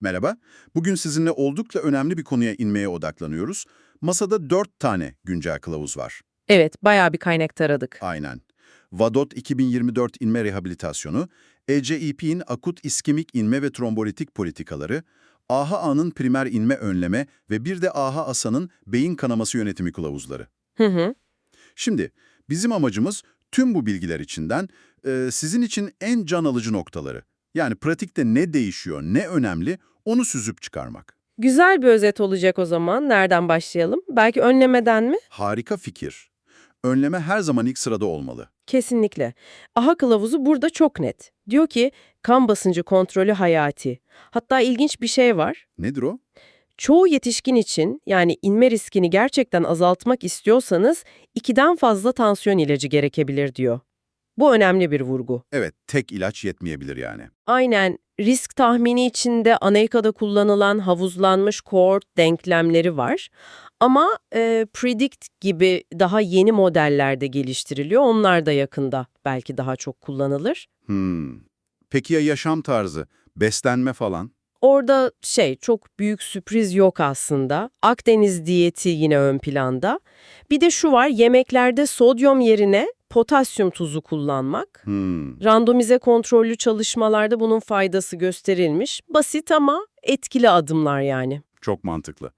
Merhaba. Bugün sizinle oldukça önemli bir konuya inmeye odaklanıyoruz. Masada dört tane güncel kılavuz var. Evet, bayağı bir kaynak taradık. Aynen. VADOT 2024 inme rehabilitasyonu, ECEP'in akut iskemik inme ve trombolitik politikaları, AHA'nın primer inme önleme ve bir de AHA-ASA'nın beyin kanaması yönetimi kılavuzları. Hı hı. Şimdi bizim amacımız tüm bu bilgiler içinden e, sizin için en can alıcı noktaları, yani pratikte ne değişiyor, ne önemli onu süzüp çıkarmak. Güzel bir özet olacak o zaman. Nereden başlayalım? Belki önlemeden mi? Harika fikir. Önleme her zaman ilk sırada olmalı. Kesinlikle. AHA kılavuzu burada çok net. Diyor ki kan basıncı kontrolü hayati. Hatta ilginç bir şey var. Nedir o? Çoğu yetişkin için yani inme riskini gerçekten azaltmak istiyorsanız ikiden fazla tansiyon ilacı gerekebilir diyor. Bu önemli bir vurgu. Evet, tek ilaç yetmeyebilir yani. Aynen risk tahmini içinde Amerika'da kullanılan havuzlanmış kohort denklemleri var. Ama e, Predict gibi daha yeni modellerde geliştiriliyor. Onlar da yakında belki daha çok kullanılır. Hmm. Peki ya yaşam tarzı, beslenme falan? Orada şey çok büyük sürpriz yok aslında. Akdeniz diyeti yine ön planda. Bir de şu var yemeklerde sodyum yerine potasyum tuzu kullanmak. Hmm. Randomize kontrollü çalışmalarda bunun faydası gösterilmiş. Basit ama etkili adımlar yani. Çok mantıklı.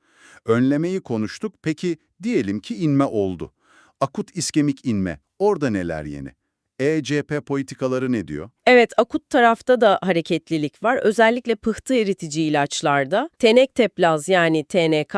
Önlemeyi konuştuk. Peki diyelim ki inme oldu. Akut iskemik inme. Orada neler yeni? ECP politikaları ne diyor? Evet, akut tarafta da hareketlilik var. Özellikle pıhtı eritici ilaçlarda. Tenekteplaz yani TNK,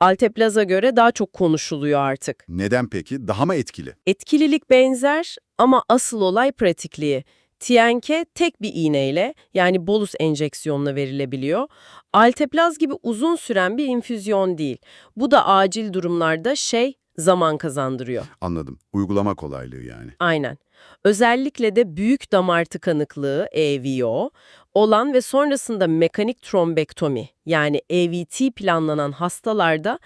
alteplaza göre daha çok konuşuluyor artık. Neden peki? Daha mı etkili? Etkililik benzer ama asıl olay pratikliği. TNK tek bir iğneyle yani bolus enjeksiyonla verilebiliyor. Alteplaz gibi uzun süren bir infüzyon değil. Bu da acil durumlarda şey zaman kazandırıyor. Anladım. Uygulama kolaylığı yani. Aynen. Özellikle de büyük damar tıkanıklığı EVO olan ve sonrasında mekanik trombektomi yani EVT planlanan hastalarda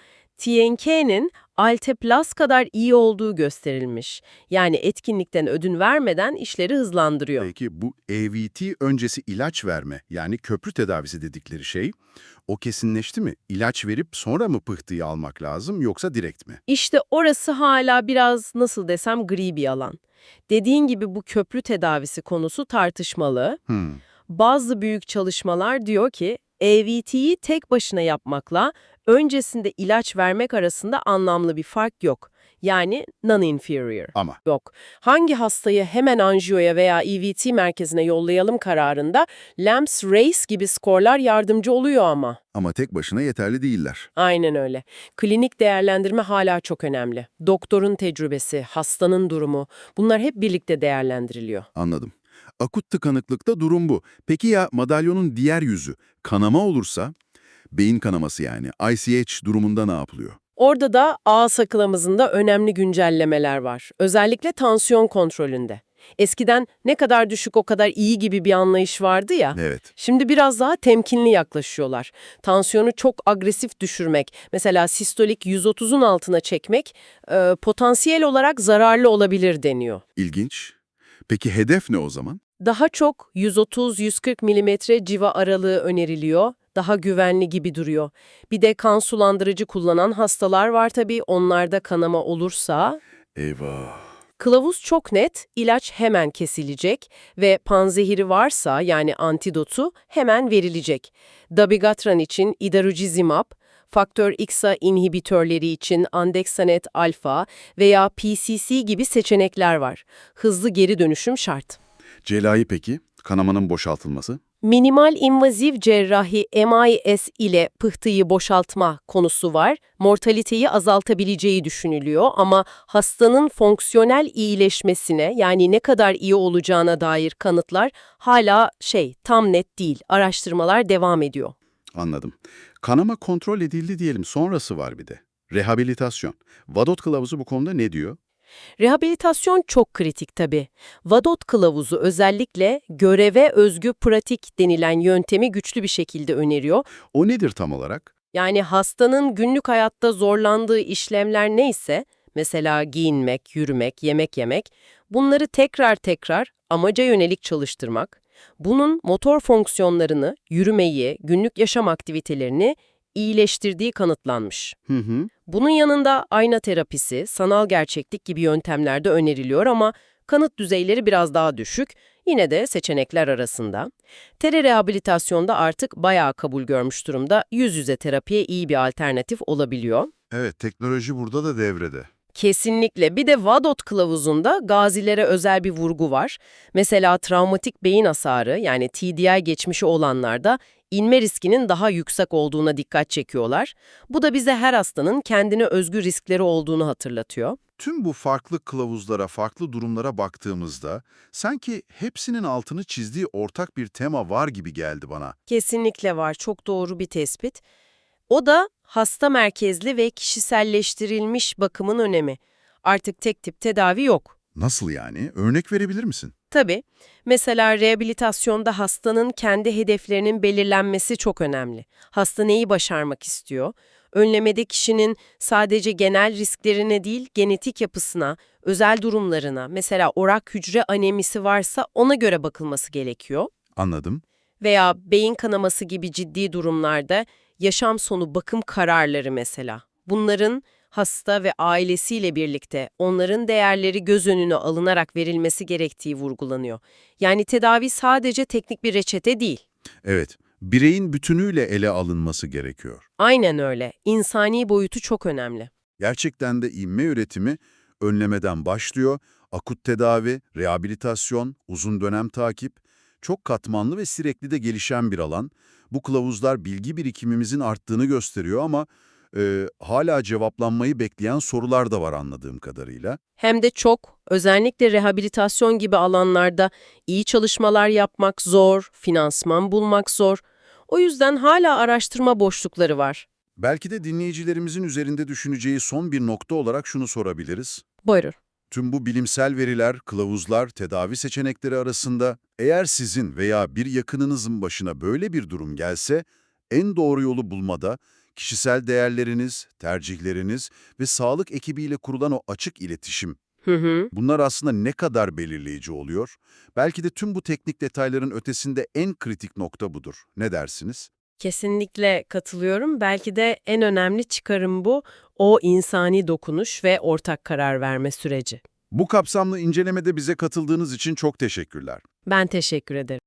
TNK'nin Alteplaz kadar iyi olduğu gösterilmiş. Yani etkinlikten ödün vermeden işleri hızlandırıyor. Peki bu EVT öncesi ilaç verme yani köprü tedavisi dedikleri şey o kesinleşti mi? İlaç verip sonra mı pıhtıyı almak lazım yoksa direkt mi? İşte orası hala biraz nasıl desem gri bir alan. Dediğin gibi bu köprü tedavisi konusu tartışmalı. Hmm. Bazı büyük çalışmalar diyor ki EVT'yi tek başına yapmakla öncesinde ilaç vermek arasında anlamlı bir fark yok. Yani non-inferior. Ama Yok. Hangi hastayı hemen anjiyoya veya EVT merkezine yollayalım kararında LAMS RACE gibi skorlar yardımcı oluyor ama. ama tek başına yeterli değiller. Aynen öyle. Klinik değerlendirme hala çok önemli. Doktorun tecrübesi, hastanın durumu bunlar hep birlikte değerlendiriliyor. Anladım. Akut tıkanıklıkta durum bu. Peki ya madalyonun diğer yüzü kanama olursa, beyin kanaması yani ICH durumunda ne yapılıyor? Orada da ağız akılamızında önemli güncellemeler var. Özellikle tansiyon kontrolünde. Eskiden ne kadar düşük o kadar iyi gibi bir anlayış vardı ya. Evet. Şimdi biraz daha temkinli yaklaşıyorlar. Tansiyonu çok agresif düşürmek, mesela sistolik 130'un altına çekmek e, potansiyel olarak zararlı olabilir deniyor. İlginç. Peki hedef ne o zaman? Daha çok 130-140 mm civa aralığı öneriliyor. Daha güvenli gibi duruyor. Bir de kan sulandırıcı kullanan hastalar var tabii. Onlarda kanama olursa... Eyvah. Kılavuz çok net, ilaç hemen kesilecek ve panzehiri varsa yani antidotu hemen verilecek. Dabigatran için idarucizumab, faktör XA inhibitörleri için andexanet alfa veya PCC gibi seçenekler var. Hızlı geri dönüşüm şart. Celayı peki? Kanamanın boşaltılması? Minimal invaziv cerrahi MIS ile pıhtıyı boşaltma konusu var. Mortaliteyi azaltabileceği düşünülüyor ama hastanın fonksiyonel iyileşmesine yani ne kadar iyi olacağına dair kanıtlar hala şey tam net değil. Araştırmalar devam ediyor. Anladım. Kanama kontrol edildi diyelim. Sonrası var bir de. Rehabilitasyon. Vadot kılavuzu bu konuda ne diyor? Rehabilitasyon çok kritik tabii. Vadot kılavuzu özellikle göreve özgü pratik denilen yöntemi güçlü bir şekilde öneriyor. O nedir tam olarak? Yani hastanın günlük hayatta zorlandığı işlemler neyse, mesela giyinmek, yürümek, yemek yemek, bunları tekrar tekrar amaca yönelik çalıştırmak, Bunun motor fonksiyonlarını, yürümeyi, günlük yaşam aktivitelerini iyileştirdiği kanıtlanmış. Hı hı. Bunun yanında ayna terapisi, sanal gerçeklik gibi yöntemler de öneriliyor ama kanıt düzeyleri biraz daha düşük. Yine de seçenekler arasında. Tere rehabilitasyonda artık bayağı kabul görmüş durumda. Yüz yüze terapiye iyi bir alternatif olabiliyor. Evet, teknoloji burada da devrede. Kesinlikle. Bir de VADOT kılavuzunda gazilere özel bir vurgu var. Mesela travmatik beyin hasarı yani TDI geçmişi olanlarda inme riskinin daha yüksek olduğuna dikkat çekiyorlar. Bu da bize her hastanın kendine özgü riskleri olduğunu hatırlatıyor. Tüm bu farklı kılavuzlara, farklı durumlara baktığımızda sanki hepsinin altını çizdiği ortak bir tema var gibi geldi bana. Kesinlikle var. Çok doğru bir tespit. O da hasta merkezli ve kişiselleştirilmiş bakımın önemi. Artık tek tip tedavi yok. Nasıl yani? Örnek verebilir misin? Tabii. Mesela rehabilitasyonda hastanın kendi hedeflerinin belirlenmesi çok önemli. Hasta neyi başarmak istiyor? Önlemede kişinin sadece genel risklerine değil, genetik yapısına, özel durumlarına, mesela orak hücre anemisi varsa ona göre bakılması gerekiyor. Anladım. Veya beyin kanaması gibi ciddi durumlarda yaşam sonu bakım kararları mesela. Bunların hasta ve ailesiyle birlikte onların değerleri göz önüne alınarak verilmesi gerektiği vurgulanıyor. Yani tedavi sadece teknik bir reçete değil. Evet, bireyin bütünüyle ele alınması gerekiyor. Aynen öyle. İnsani boyutu çok önemli. Gerçekten de inme üretimi önlemeden başlıyor, akut tedavi, rehabilitasyon, uzun dönem takip, çok katmanlı ve sürekli de gelişen bir alan. Bu kılavuzlar bilgi birikimimizin arttığını gösteriyor ama e, hala cevaplanmayı bekleyen sorular da var anladığım kadarıyla. Hem de çok, özellikle rehabilitasyon gibi alanlarda iyi çalışmalar yapmak zor, finansman bulmak zor. O yüzden hala araştırma boşlukları var. Belki de dinleyicilerimizin üzerinde düşüneceği son bir nokta olarak şunu sorabiliriz. Buyurun. Tüm bu bilimsel veriler, kılavuzlar, tedavi seçenekleri arasında eğer sizin veya bir yakınınızın başına böyle bir durum gelse, en doğru yolu bulmada kişisel değerleriniz, tercihleriniz ve sağlık ekibiyle kurulan o açık iletişim, Hı hı. bunlar aslında ne kadar belirleyici oluyor? Belki de tüm bu teknik detayların ötesinde en kritik nokta budur. Ne dersiniz? Kesinlikle katılıyorum. Belki de en önemli çıkarım bu, o insani dokunuş ve ortak karar verme süreci. Bu kapsamlı incelemede bize katıldığınız için çok teşekkürler. Ben teşekkür ederim.